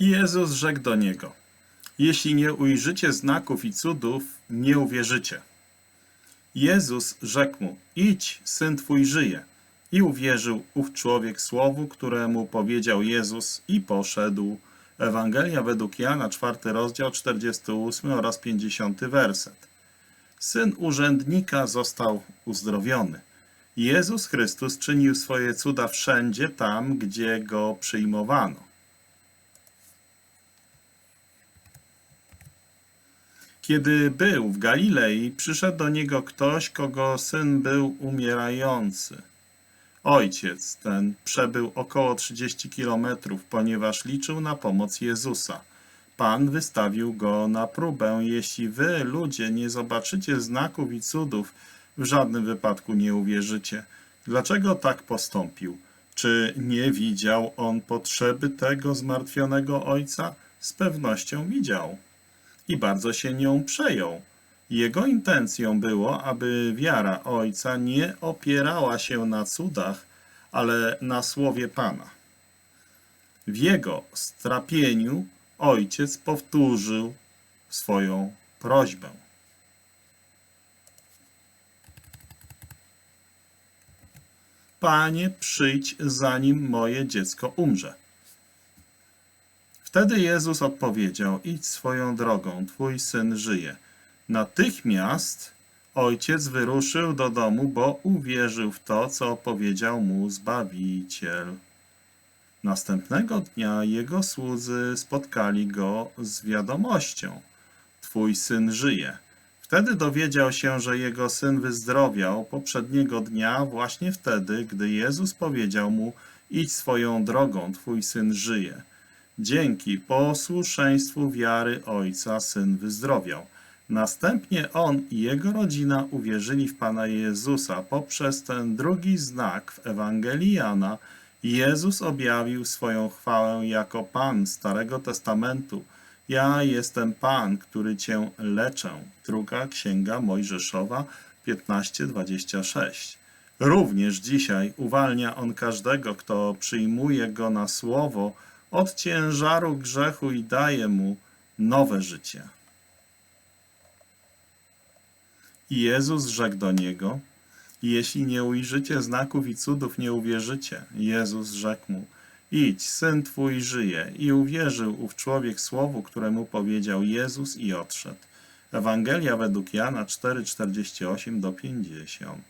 Jezus rzekł do niego: Jeśli nie ujrzycie znaków i cudów, nie uwierzycie. Jezus rzekł mu: Idź, syn twój żyje. I uwierzył ów człowiek słowu, któremu powiedział Jezus, i poszedł. Ewangelia według Jana, czwarty rozdział, 48 oraz 50 werset. Syn urzędnika został uzdrowiony. Jezus Chrystus czynił swoje cuda wszędzie tam, gdzie go przyjmowano. Kiedy był w Galilei, przyszedł do niego ktoś, kogo syn był umierający. Ojciec ten przebył około 30 kilometrów, ponieważ liczył na pomoc Jezusa. Pan wystawił go na próbę. Jeśli wy, ludzie, nie zobaczycie znaków i cudów, w żadnym wypadku nie uwierzycie. Dlaczego tak postąpił? Czy nie widział on potrzeby tego zmartwionego ojca? Z pewnością widział i bardzo się nią przejął. Jego intencją było, aby wiara ojca nie opierała się na cudach, ale na słowie Pana. W jego strapieniu ojciec powtórzył swoją prośbę. Panie, przyjdź, zanim moje dziecko umrze. Wtedy Jezus odpowiedział: Idź swoją drogą, twój syn żyje. Natychmiast ojciec wyruszył do domu, bo uwierzył w to, co powiedział mu Zbawiciel. Następnego dnia jego słudzy spotkali go z wiadomością: Twój syn żyje. Wtedy dowiedział się, że jego syn wyzdrowiał poprzedniego dnia, właśnie wtedy, gdy Jezus powiedział mu: Idź swoją drogą, twój syn żyje. Dzięki posłuszeństwu wiary ojca syn wyzdrowiał. Następnie on i jego rodzina uwierzyli w Pana Jezusa poprzez ten drugi znak w Ewangelii Jana. Jezus objawił swoją chwałę jako Pan Starego Testamentu. Ja jestem Pan, który Cię leczę. Druga Księga Mojżeszowa 15:26. Również dzisiaj uwalnia On każdego, kto przyjmuje Go na słowo, od ciężaru grzechu i daje mu nowe życie. I Jezus rzekł do niego: Jeśli nie ujrzycie znaków i cudów, nie uwierzycie. Jezus rzekł mu: Idź, syn twój żyje. I uwierzył ów człowiek słowu, któremu powiedział Jezus i odszedł. Ewangelia według Jana 4:48 do 50.